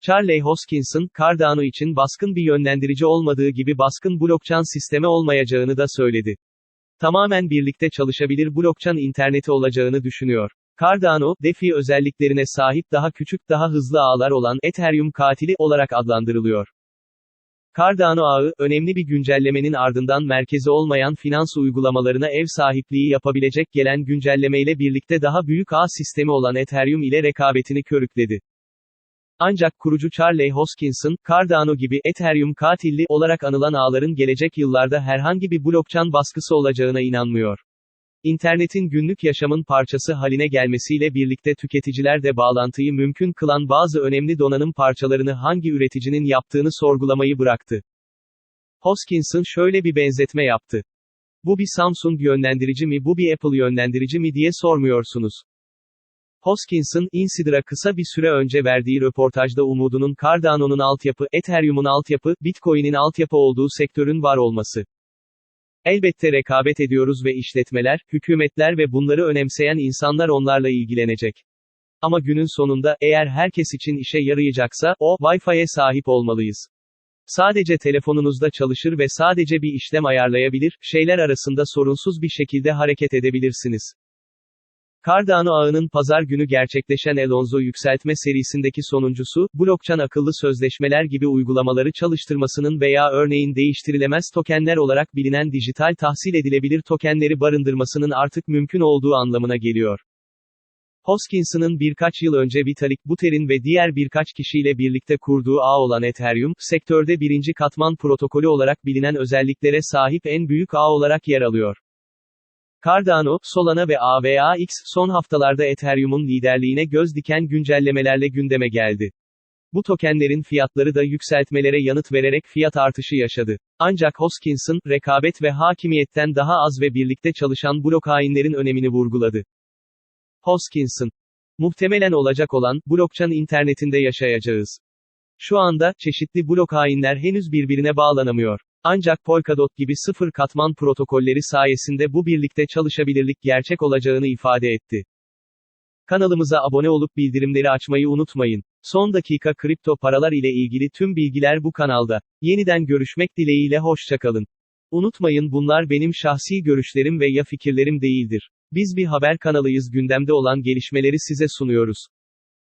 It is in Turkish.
Charlie Hoskinson, Cardano için baskın bir yönlendirici olmadığı gibi baskın blockchain sistemi olmayacağını da söyledi. Tamamen birlikte çalışabilir blockchain interneti olacağını düşünüyor. Cardano, DeFi özelliklerine sahip daha küçük daha hızlı ağlar olan Ethereum katili olarak adlandırılıyor. Cardano ağı, önemli bir güncellemenin ardından merkezi olmayan finans uygulamalarına ev sahipliği yapabilecek gelen güncellemeyle birlikte daha büyük ağ sistemi olan Ethereum ile rekabetini körükledi. Ancak kurucu Charlie Hoskinson, Cardano gibi Ethereum katilli olarak anılan ağların gelecek yıllarda herhangi bir blockchain baskısı olacağına inanmıyor. İnternetin günlük yaşamın parçası haline gelmesiyle birlikte tüketiciler de bağlantıyı mümkün kılan bazı önemli donanım parçalarını hangi üreticinin yaptığını sorgulamayı bıraktı. Hoskinson şöyle bir benzetme yaptı. Bu bir Samsung yönlendirici mi bu bir Apple yönlendirici mi diye sormuyorsunuz. Hoskinson, Insider'a kısa bir süre önce verdiği röportajda umudunun Cardano'nun altyapı, Ethereum'un altyapı, Bitcoin'in altyapı olduğu sektörün var olması. Elbette rekabet ediyoruz ve işletmeler, hükümetler ve bunları önemseyen insanlar onlarla ilgilenecek. Ama günün sonunda, eğer herkes için işe yarayacaksa, o, Wi-Fi'ye sahip olmalıyız. Sadece telefonunuzda çalışır ve sadece bir işlem ayarlayabilir, şeyler arasında sorunsuz bir şekilde hareket edebilirsiniz. Cardano ağının pazar günü gerçekleşen Elonzo yükseltme serisindeki sonuncusu, blockchain akıllı sözleşmeler gibi uygulamaları çalıştırmasının veya örneğin değiştirilemez tokenler olarak bilinen dijital tahsil edilebilir tokenleri barındırmasının artık mümkün olduğu anlamına geliyor. Hoskinson'ın birkaç yıl önce Vitalik Buterin ve diğer birkaç kişiyle birlikte kurduğu ağ olan Ethereum, sektörde birinci katman protokolü olarak bilinen özelliklere sahip en büyük ağ olarak yer alıyor. Cardano, Solana ve AVAX, son haftalarda Ethereum'un liderliğine göz diken güncellemelerle gündeme geldi. Bu tokenlerin fiyatları da yükseltmelere yanıt vererek fiyat artışı yaşadı. Ancak Hoskinson, rekabet ve hakimiyetten daha az ve birlikte çalışan blok hainlerin önemini vurguladı. Hoskinson. Muhtemelen olacak olan, blockchain internetinde yaşayacağız. Şu anda, çeşitli blok hainler henüz birbirine bağlanamıyor. Ancak Polkadot gibi sıfır katman protokolleri sayesinde bu birlikte çalışabilirlik gerçek olacağını ifade etti. Kanalımıza abone olup bildirimleri açmayı unutmayın. Son dakika kripto paralar ile ilgili tüm bilgiler bu kanalda. Yeniden görüşmek dileğiyle hoşçakalın. Unutmayın bunlar benim şahsi görüşlerim ve ya fikirlerim değildir. Biz bir haber kanalıyız gündemde olan gelişmeleri size sunuyoruz.